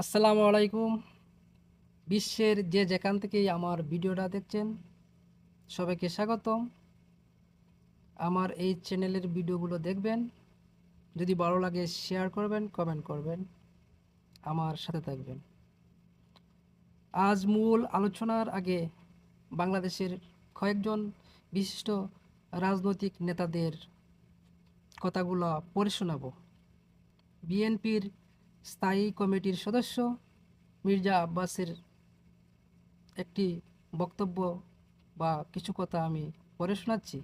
আসসালামু আলাইকুম। বিশ্বের যে যেখান থেকেই আমার ভিডিওটা দেখছেন, সবাইকে স্বাগতম। আমার এই চ্যানেলের ভিডিওগুলো দেখবেন, যদি ভালো লাগে শেয়ার করবেন, কমেন্ট করবেন, আমার সাথে থাকবেন। আজ মূল আলোচনার আগে বাংলাদেশের কয়েকজন বিশিষ্ট রাজনৈতিক নেতাদের কথাগুলো পড়ে শোনাবো। বিএনপির স্থায়ী কমিটির সদস্য মির্জা আব্বাসের একটি বক্তব্য বা কিছু কথা আমি পড়ে শোনাচ্ছি।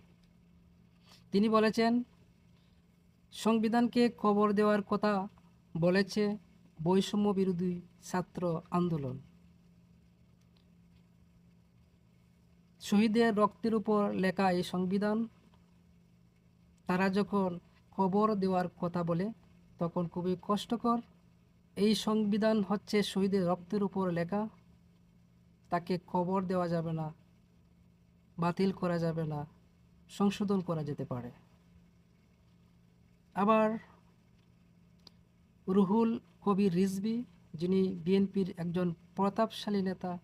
তিনি বলেছেন, সংবিধানকে কবর দেওয়ার কথা বলেছে বৈষম্য বিরোধী ছাত্র আন্দোলন। শহীদের রক্তের উপর লেখা এই সংবিধান, তারা যখন কবর দেওয়ার কথা বলে, তখন খুবই কষ্টকর এই সংবিধান হচ্ছে শহীদের রক্তের উপর লেখা। তাকে কবর দেওয়া যাবে না, বাতিল করা যাবে না, সংশোধন করা যেতে পারে। আবার রুহুল কবির রিজবি যিনি বিএনপির একজন প্রতাপশালী নেতা,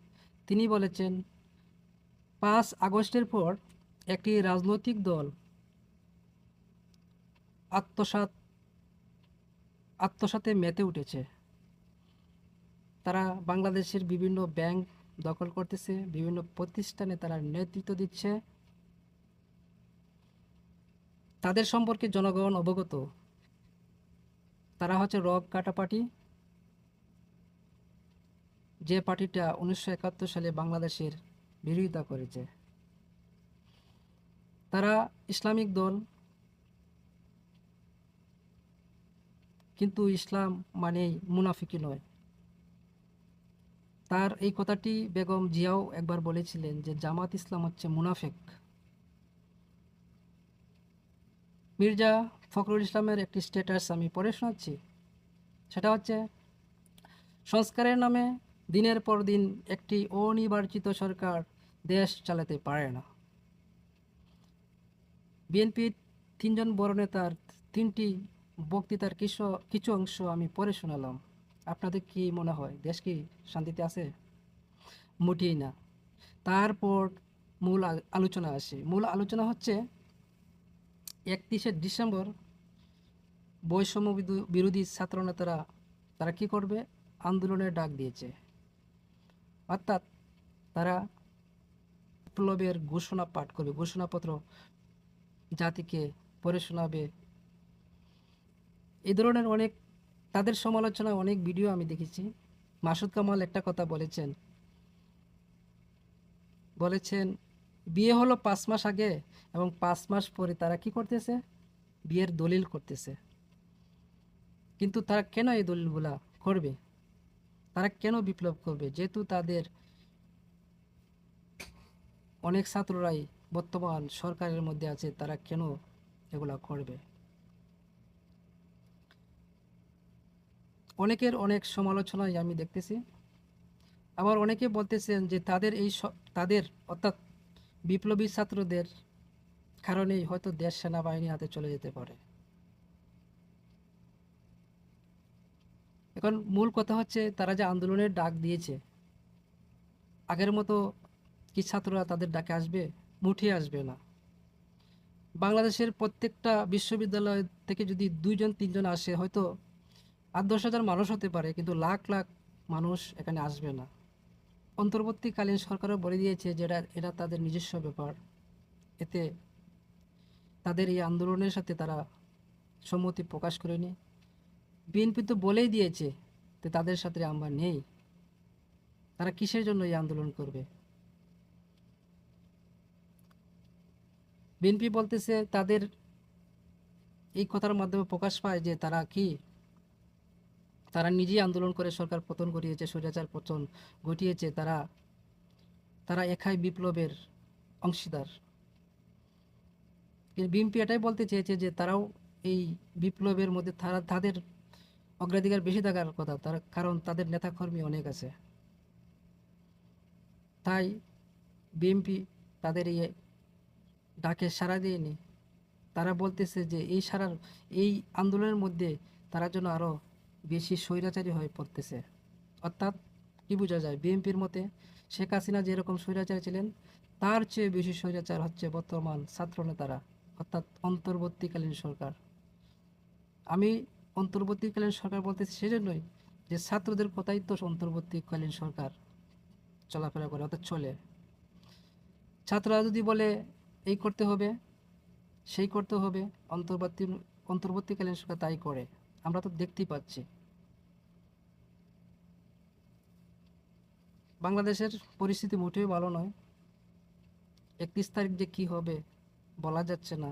তিনি বলেছেন, পাঁচ আগস্টের পর একটি রাজনৈতিক দল আত্মসাৎ, আত্মসাতে মেতে উঠেছে। তারা বাংলাদেশের বিভিন্ন ব্যাংক দখল করতেছে, বিভিন্ন প্রতিষ্ঠানে তারা নেতৃত্ব দিচ্ছে। তাদের সম্পর্কে জনগণ অবগত। তারা হচ্ছে রক কাটা পার্টি। যে পার্টিটা উনিশশো একাত্তর সালে বাংলাদেশের বিরোধিতা করেছে। তারা ইসলামিক দল। কিন্তু ইসলাম মানেই মুনাফিকি নয়। তার এই কথাটি বেগম জিয়াও একবার বলেছিলেন যে জামাত ইসলাম হচ্ছে মুনাফেক। মির্জা ফখরুল ইসলামের একটি স্ট্যাটাস আমি পড়ে শোনাচ্ছি। সেটা হচ্ছে, সংস্কারের নামে দিনের পর দিন একটি অনির্বাচিত সরকার দেশ চালাতে পারে না। বিএনপির তিনজন বড় নেতার তিনটি বক্তৃতার কিছু কিছু অংশ আমি পড়ে শোনালাম। আপনাদের কি মনে হয়? দেশ কি শান্তিতে আছে? মোটেই না। তারপর মূল আলোচনা আসে। মূল আলোচনা হচ্ছে, একত্রিশে ডিসেম্বর বৈষম্য বিরোধী ছাত্র নেতারা, তারা কি করবে? আন্দোলনের ডাক দিয়েছে। অর্থাৎ তারা বিপ্লবের ঘোষণা পাঠ করবে। ঘোষণাপত্র জাতিকে পড়ে শোনাবে। এই ধরনের অনেক তাদের সমালোচনায় অনেক ভিডিও আমি দেখেছি। মাসুদ কামাল একটা কথা বলেছেন। বলেছেন, বিয়ে হলো পাঁচ মাস আগে এবং পাঁচ মাস পরে তারা কি করতেছে? বিয়ের দলিল করতেছে। কিন্তু তারা কেন এই দলিলগুলা করবে? তারা কেন বিপ্লব করবে? যেহেতু তাদের অনেক ছাত্ররাই বর্তমান সরকারের মধ্যে আছে, তারা কেন এগুলা করবে? অনেকের অনেক সমালোচনায় আমি দেখতেছি। আবার অনেকে বলতেছেন যে তাদের এই তাদের অর্থাৎ বিপ্লবী ছাত্রদের কারণেই হয়তো দেশ সেনাবাহিনী হাতে চলে যেতে পারে। এখন মূল কথা হচ্ছে তারা যে আন্দোলনের ডাক দিয়েছে, আগের মতো কি ছাত্ররা তাদের ডাকে আসবে? মুঠে আসবে না। বাংলাদেশের প্রত্যেকটা বিশ্ববিদ্যালয় থেকে যদি দুইজন, তিনজন আসে, হয়তো আট দশ হাজার মানুষ হতে পারে, কিন্তু লাখ লাখ মানুষ এখানে আসবে না। অন্তর্বর্তীকালীন সরকারও বলে দিয়েছে যে এটা এটা তাদের নিজস্ব ব্যাপার। এতে তাদের এই আন্দোলনের সাথে তারা সম্মতি প্রকাশ করেনি। বিএনপি তো বলেই দিয়েছে যে তাদের সাথে আমরা নেই। তারা কিসের জন্য এই আন্দোলন করবে? বিএনপি বলতেছে তাদের এই কথার মাধ্যমে প্রকাশ পায় যে তারা কি তারা নিজেই আন্দোলন করে সরকার পতন ঘটিয়েছে, স্বৈরাচার পতন ঘটিয়েছে, তারা তারা একাই বিপ্লবের অংশীদার। বিএনপি এটাই বলতে চেয়েছে যে তারাও এই বিপ্লবের মধ্যে তারা, তাদের অগ্রাধিকার বেশি থাকার কথা, তারা, কারণ তাদের নেতাকর্মী অনেক আছে। তাই বিএনপি তাদের এই ডাকে সাড়া দিয়েনি। তারা বলতেছে যে এই সারার, এই আন্দোলনের মধ্যে তারা যেন আরও বেশি স্বৈরাচারী হয়ে পড়তেছে। অর্থাৎ কি বোঝা যায়? বিএনপির মতে শেখ হাসিনা যেরকম স্বৈরাচারী ছিলেন, তার চেয়ে বেশি স্বৈরাচার হচ্ছে বর্তমান ছাত্রনেতারা, অর্থাৎ অন্তর্বর্তীকালীন সরকার। আমি অন্তর্বর্তীকালীন সরকার বলতে সেজন্যই যে ছাত্রদের কথাই তো অন্তর্বর্তীকালীন সরকার চলাফেরা করে, অর্থাৎ চলে। ছাত্ররা যদি বলে, এই করতে হবে, সেই করতে হবে অন্তর্বর্তী, অন্তর্বর্তীকালীন সরকার তাই করে। আমরা তো দেখতেই পাচ্ছি। বাংলাদেশের পরিস্থিতি মোটেই ভালো নয়। একত্রিশ তারিখ যে কি হবে বলা যাচ্ছে না।